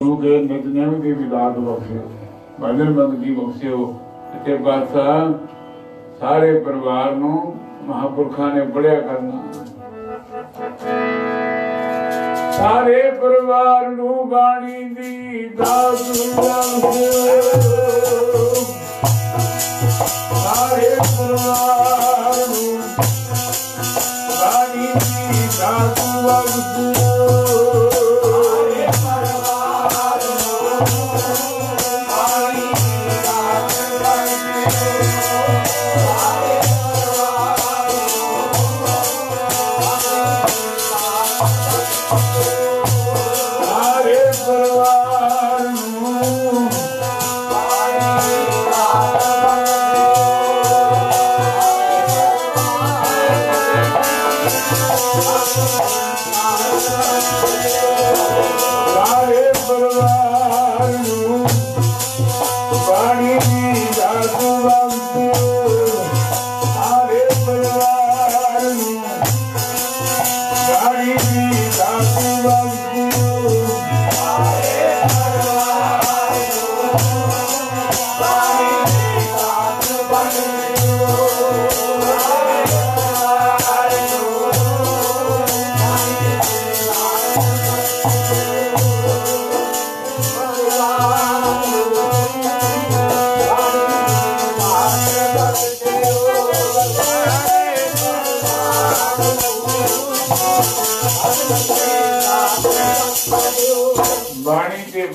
ਗੁਰੂ ਕੇ ਨਿਤਨੇਮ ਦੀ ਵਿਦਾਤ ਬਖਸ਼ੇ ਭਜਨ ਬੰਦਗੀ ਬਖਸ਼ਿਓ ਤੇ ਬਾਦਸ਼ਾਹ ਸਾਰੇ ਪਰਿਵਾਰ ਨੂੰ ਮਹਾਪੁਰਖਾਂ ਨੇ ਬੜਿਆ ਕਰਨਾ। ਸਾਰੇ ਪਰਿਵਾਰ ਨੂੰ ਬਾਣੀ ਦੀ ਦਾਤ ਬਖਸ਼ਿਓ ਸਾਰੇ ਪਰਿਵਾਰ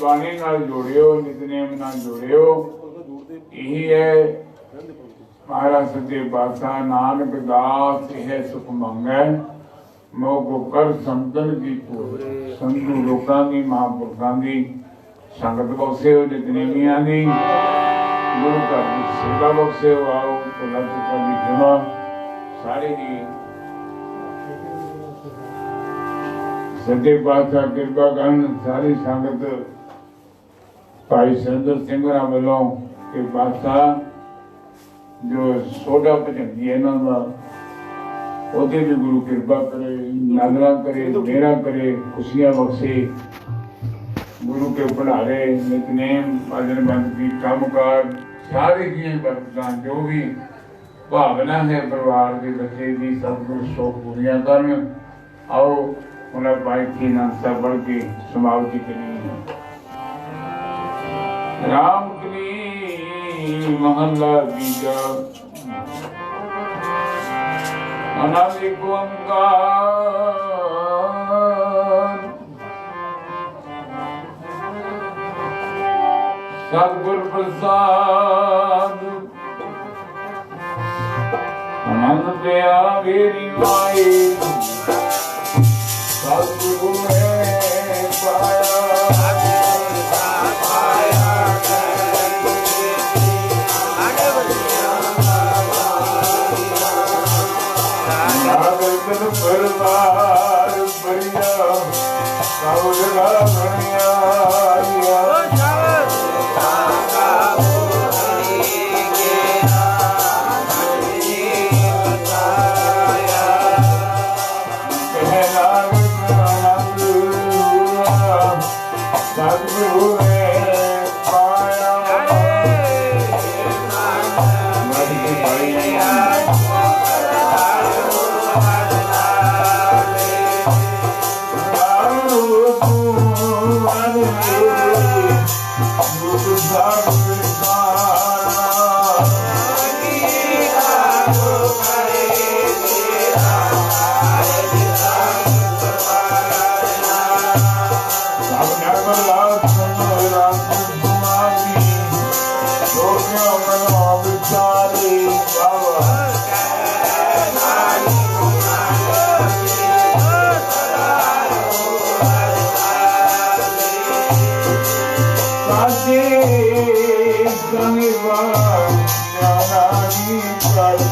ਬਾਣੀ ਨਾਲ ਜੋੜਿਓ, ਨਿਤਨੇਮ ਨਾਲ ਜੋੜਿਓ। ਇਹ ਹੈ ਮਹਾਰਾਜ ਸੱਚੇ ਪਾਤਸ਼ਾਹ ਨਾਨਕ ਦਾਸ, ਇਹ ਸੁਖ ਮੰਗੈ। ਮੋ ਕਰ ਸੰਤਨ ਕੀ ਪੂਰ ਸੰਤੂ ਲੋਕਾਂ ਦੀ, ਮਹਾਂਪੁਰਖਾਂ ਦੀ, ਸੰਗਤ ਬਖਸ਼ਿਓ ਨਿਤਨੇਮੀਆਂ ਦੀ। ਗੁਰੂ ਘਰ ਦੀ ਸੇਵਾ ਬਖਸ਼ਿਓ, ਆਓ ਭੁਲਾ ਦੀ ਜਮਾ ਸਾਰੇ ਦੀ ਸੱਚੇ ਪਾਤਸ਼ਾਹ ਕਿਰਪਾ ਕਰਨ, ਸਾਰੀ ਸੰਗਤ ਭਾਈ ਸਿੰਦਰ ਸਿੰਘ ਹੋਰਾਂ ਵੱਲੋਂ ਕਿ ਪਾਤਸ਼ਾਹ ਜੋ ਸੋਡਾ ਭਜੰਦੀ ਹੈ ਇਹਨਾਂ ਦਾ, ਉਹਦੇ ਵੀ ਗੁਰੂ ਕਿਰਪਾ ਕਰੇ ਨਜ਼ਰਾਂ ਕਰੇ ਮੇਰਾ ਕਰੇ, ਖੁਸ਼ੀਆਂ ਬਖਸ਼ੇ, ਗੁਰੂ ਕੇ ਪੜਾਰੇ ਨਿਤਨੇਮ, ਭਜਨ ਬੰਦਗੀ ਕੰਮਕਾਰ, ਸਾਰੇ ਜੀਆਂ ਵਰਤਾਂ ਜੋ ਵੀ ਭਾਵਨਾ ਹੈ ਪਰਿਵਾਰ ਦੇ ਬੱਚੇ ਦੀ ਸਤਿਗੁਰ ਸੋ ਪੂਰੀਆਂ ਕਰਨ। ਆਓ, ਉਹਨਾਂ ਭਾਈ ਕੀ ਨਾਮ ਸਭ ਬੜ ਕੇ ਸਮਾਪਤੀ ਕਰੀ ਰਾਮ ਕਲੀ ਮਹੱਲਾ ਬੀਜਾ। ਅਨਾਦਿ ਓੰਕਾਰ। ਸਤਿਗੁਰ ਪ੍ਰਸਾਦ। ਅਨੰਦ ਤੇ ਆਵੇਰੀ ਮਾਈ। Baba. ਸਾਜੇ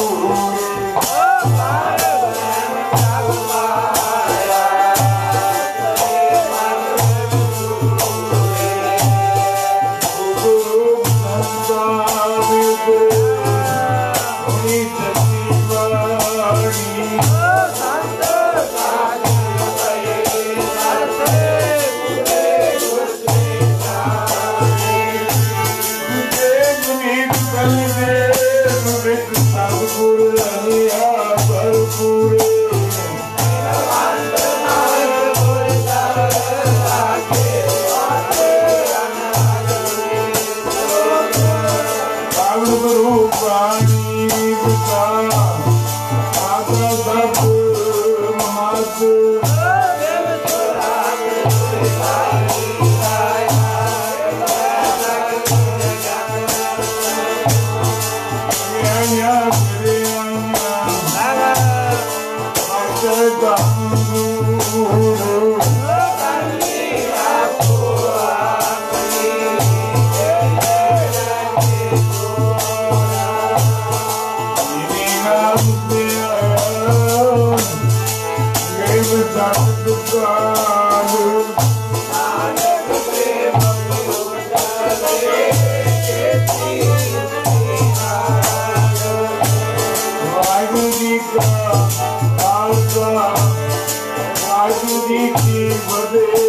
Keep I do need you,